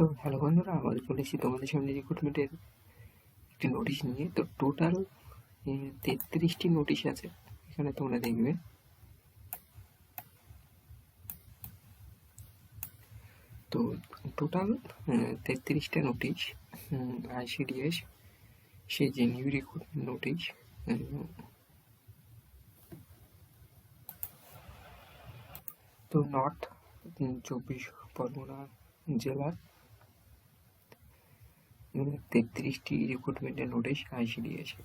তো হ্যালো বন্ধুরা আমাদের চলে এসেছি তোমাদের সামনে রিক্রুটমেন্টের একটি নোটিশ নিয়ে। তো টোটাল তেত্রিশটি নোটিশ আছে। এখানে তোমরা দেখবে। তো টোটাল তেত্রিশটা নোটিশ আইসিডিএস সে যে নিউ রিক্রুটমেন্ট নোটিশ তো নর্থ চব্বিশ পরগনা জেলার তেত্রিশটি রিক্রুটমেন্টের নোটিশ আইসি দিয়েছে।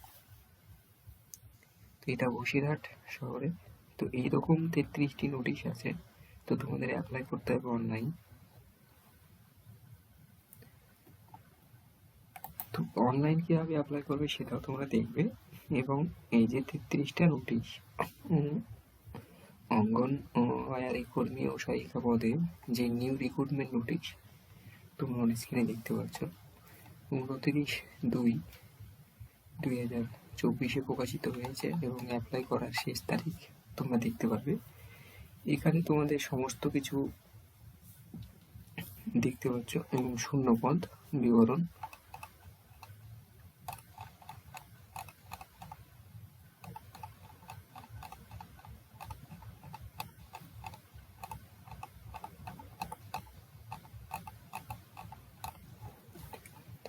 তো এটা বসিরহাট শহরে। তো এইরকম তেত্রিশটি নোটিশ আছে। তো তোমাদের অ্যাপ্লাই করতে হবে অনলাইন তো অনলাইন কীভাবে অ্যাপ্লাই করবে সেটাও তোমরা দেখবে। এবং এই যে তেত্রিশটা নোটিশ অঙ্গন আয়ারি কর্মী ও সহায়িকা পদে যে নিউ রিক্রুটমেন্ট নোটিশ তোমরা স্ক্রিনে দেখতে পাচ্ছ। উনত্রিশ দুই দুই হাজার চব্বিশে প্রকাশিত হয়েছে এবং অ্যাপ্লাই করার শেষ তারিখ তোমরা দেখতে পারবে। এখানে তোমাদের সমস্ত কিছু দেখতে পাচ্ছ এবং শূন্যপদ বিবরণ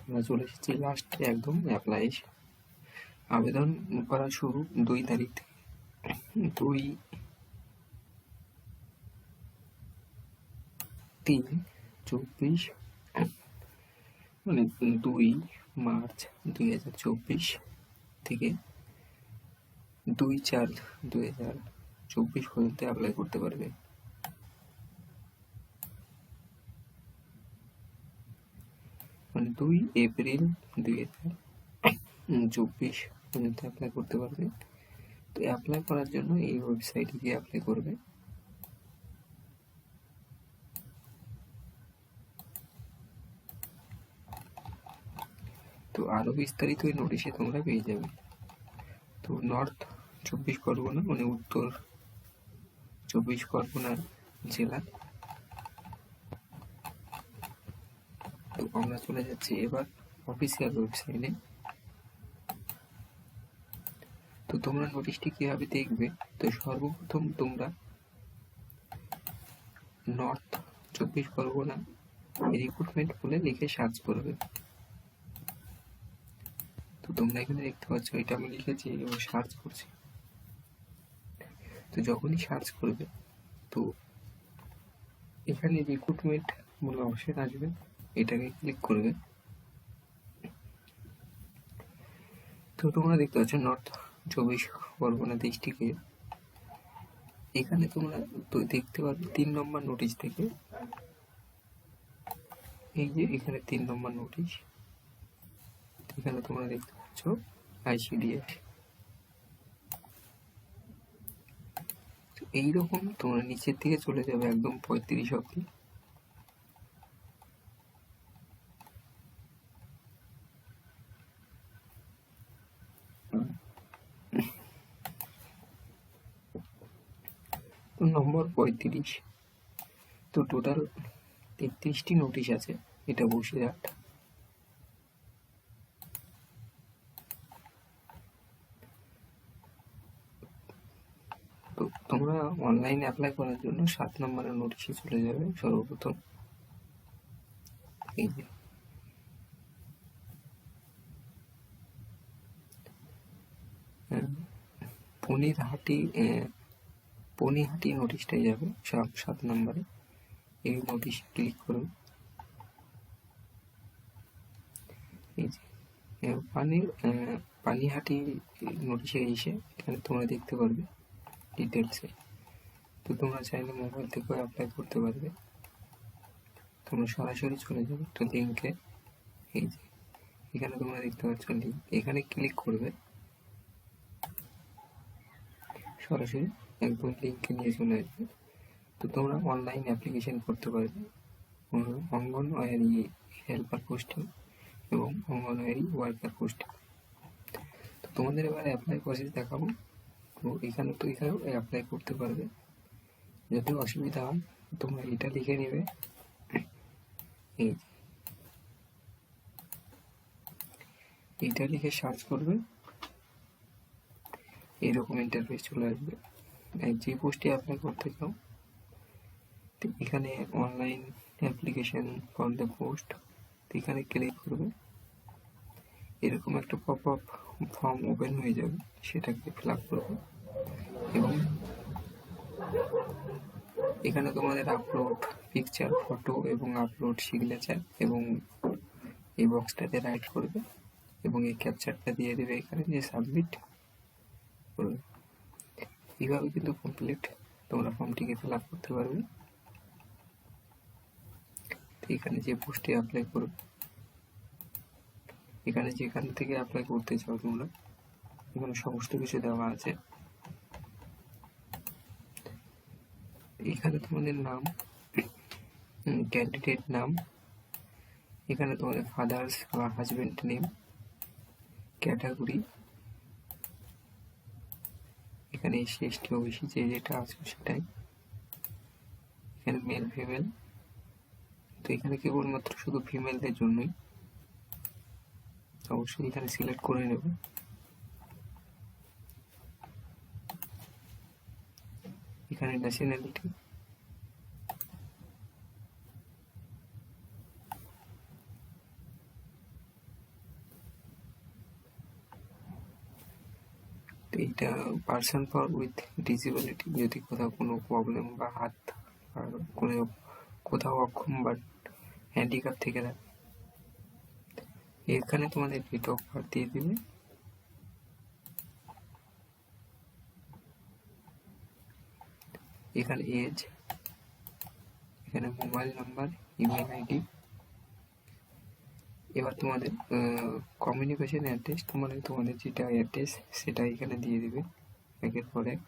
আমরা চলে এসেছি লাস্টে একদম অ্যাপ্লাই আবেদন করা শুরু দুই তারিখ থেকে। দুই তিন চব্বিশ মানে দুই মার্চ দুই হাজার চব্বিশ থেকে দুই চার দুই হাজার চব্বিশ পর্যন্ত অ্যাপ্লাই করতে পারবে। দুই এপ্রিল দুই হাজার চব্বিশ পর্যন্ত অ্যাপ্লাই করতে পারবে। তো অ্যাপ্লাই করার জন্য এই ওয়েবসাইটে গিয়ে অ্যাপ্লাই করবে। তো আরও বিস্তারিত এই নোটিশে তোমরা পেয়ে যাবে। তো নর্থ চব্বিশ পরগনা মানে উত্তর চব্বিশ পরগনা জেলা। আমরা চলে যাচ্ছি এবার অফিসিয়াল ওয়েবসাইটে তো তোমরা নোটিশটি কীভাবে দেখবে? তো সর্বপ্রথম তোমরা নর্থ চব্বিশ পরগনা রিক্রুটমেন্ট বলে লিখে সার্চ করবে। তো তোমরা এখানে দেখতে পাচ্ছ, এটা আমি লিখেছি এবং সার্চ করছি। তো যখনই সার্চ করবে, তো এখানে রিক্রুটমেন্ট বলে অপশন আসবে। এটাকে ক্লিক করবে। তো তোমরা দেখতে পাচ্ছ নর্থ চব্বিশ পরগনা ডিস্ট্রিক্টে এখানে তোমরা দেখতে পারবে তিন নম্বর নোটিশ থেকে। এই যে এখানে তিন নম্বর নোটিশ এখানে তোমরা দেখতে পাচ্ছ আইসিডিএস এইরকম তোমরা নিচের দিকে চলে যাবে একদম পঁয়ত্রিশ অব্দি নম্বর পঁয়ত্রিশ। তো টোটাল তেত্রিশটি নোটিশ আছে, এটা বসিরহাট তো তোমরা অনলাইনে অ্যাপ্লাই করার জন্য সাত নম্বরের নোটিশে চলে যাবে সর্বপ্রথম। এই যে। পনিরহাটি পনিহাটি নোটিশটাই যাবে সাত নম্বরে। এই নোটিশ ক্লিক করুন। এই যে পানির পানিহাটি নোটিশে এসে এখানে তোমরা দেখতে পারবে ডিটেলসে তো তোমরা চাইলে মোবাইল থেকেও অ্যাপ্লাই করতে পারবে। তোমরা সরাসরি চলে যাবে তো লিঙ্কে এই যে, এখানে তোমরা দেখতে পাচ্ছ লিঙ্ক এখানে ক্লিক করবে। সরাসরি। একদম লিঙ্ক নিয়ে চলে আসবে। তো তোমরা অনলাইন অ্যাপ্লিকেশন করতে পারবে। অঙ্গনওয়াড়ি হেল্পার পোস্টিং এবং অঙ্গনওয়াড়ি ওয়ার্কার পোস্টিং তো তোমাদের এবার অ্যাপ্লাই প্রসেস দেখাবো। তো এখানে তো এখানেও অ্যাপ্লাই করতে পারবে। যদি অসুবিধা হয়, তোমরা এটা লিখে নেবে। এই এটা লিখে সার্চ করবে। এরকম ইন্টারফেস চলে আসবে। যে পোস্টে অ্যাপ্লাই করতে চাও এখানে online application for the post এখানে ক্লিক করবে। এরকম একটা পপ আপ ফর্ম ওপেন হয়ে যাবে, সেটাকে ফিল আপ করবে। এবং এখানে তোমাদের আপলোড পিকচার ফটো এবং আপলোড সিগনেচার এবং এই বক্সটাতে রাইট করবে এবং এই ক্যাপচারটা দিয়ে দেবে এখানে যে সাবমিট করবে। এইভাবে কিন্তু কমপ্লিট তোমরা ফর্মটিকে ফিল আপ করতে পারবে। এখানে যে পোস্টে অ্যাপ্লাই করবে এখানে যেখান থেকে অ্যাপ্লাই করতে চাও তোমরা, এখানে সমস্ত কিছু দেওয়া আছে। এখানে তোমাদের নাম ক্যান্ডিডেট নাম, এখানে তোমাদের ফাদার্স বা হাজবেন্ড নেম ক্যাটাগরি এখানে এই শেষটি অবশ্যই যে যেটা আছে সেটাই। এখানে মেল ফিমেল তো এখানে কেবলমাত্র শুধু ফিমেলদের জন্যই। অবশ্যই এখানে সিলেক্ট করে নেব। এখানে ন্যাশনালিটি এইটা পার্সন ফর উইথ ডিসেবিলিটি যদি কোথাও কোনো প্রবলেম বা হাত কোনো কোথাও অক্ষম বা হ্যান্ডিক্যাপ থেকে থাকে, এখানে তোমাদের ডেট অফ বার্থ দিয়ে দেবে। এখানে এজ এখানে মোবাইল নাম্বার ইমেল আইডি এবার তোমাদের কমিউনিকেশান অ্যাড্রেস তোমাদের তোমাদের যেটা অ্যাড্রেস সেটা এখানে দিয়ে দেবে, একের পর এক।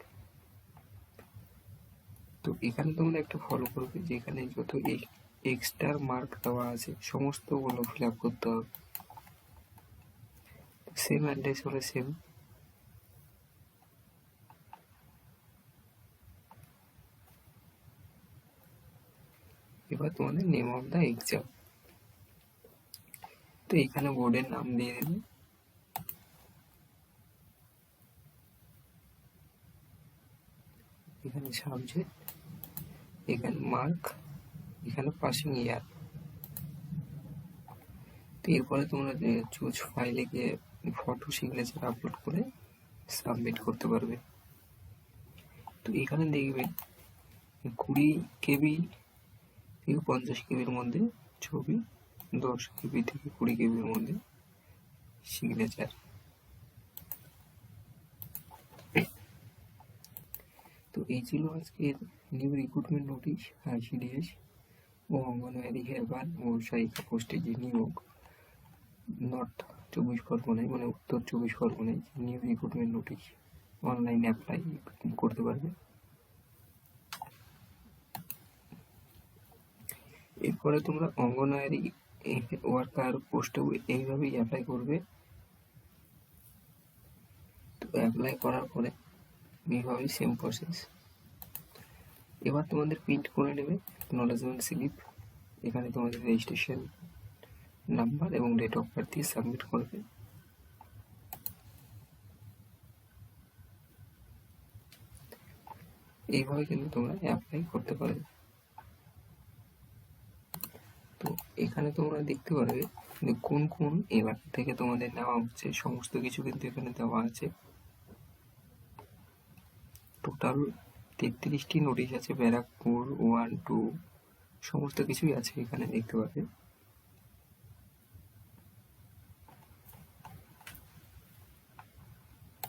তো এখানে তোমরা একটা ফলো করবে যে এখানে যত এক্সট্রা মার্ক দেওয়া আছে, সমস্তগুলো ফিল আপ করতে হবে। সেম অ্যাড্রেস হলে সেম এবার তোমাদের নেম অফ দ্য এক্সাম তো এখানে বোর্ডের নাম দিয়ে দেবে এখানে সাবজেক্ট এখানে মার্ক এখানে পাসিং ইয়ার তো এরপরে তোমরা চুজ ফাইলে গিয়ে ফটো সিগনেচার আপলোড করে সাবমিট করতে পারবে। তো এখানে দেখবে কুড়ি কেবি থেকে পঞ্চাশ কেবির মধ্যে ছবি দশ কেবি থেকে কুড়ি কেবির মধ্যে সিগনেচার তো এই ছিল আজকের নিউ রিক্রুটমেন্ট নোটিশ আইসিডিএস ও অঙ্গনওয়াড়ি হেল্পার ও সহায়িকা পোস্টে যে নিয়োগ নর্থ চব্বিশ পরগনায় মানে উত্তর চব্বিশ পরগনায় নিউ রিক্রুটমেন্ট নোটিশ অনলাইনে অ্যাপ্লাই করতে পারবে। এরপরে তোমরা অঙ্গনওয়াড়ি ওয়ার্কার পোস্টেও এইভাবেই অ্যাপ্লাই করবে। তো অ্যাপ্লাই করার পরে এইভাবেই সেম প্রসেস এবার তোমাদের প্রিন্ট করে নেবে নলেজমেন্ট স্লিপ এখানে তোমাদের রেজিস্ট্রেশন নাম্বার এবং ডেট অফ বার্থ দিয়ে সাবমিট করবে। এইভাবে কিন্তু তোমরা অ্যাপ্লাই করতে পারবে তো এখানে তোমরা দেখতে পারবে কোন কোন এবার থেকে তোমাদের নেওয়া হচ্ছে, সমস্ত কিছু কিন্তু এখানে দেওয়া আছে। টোটাল তেত্রিশটি নোটিশ আছে, ব্যারাকপুর ওয়ান টু সমস্ত কিছুই আছে এখানে দেখতে পাবে।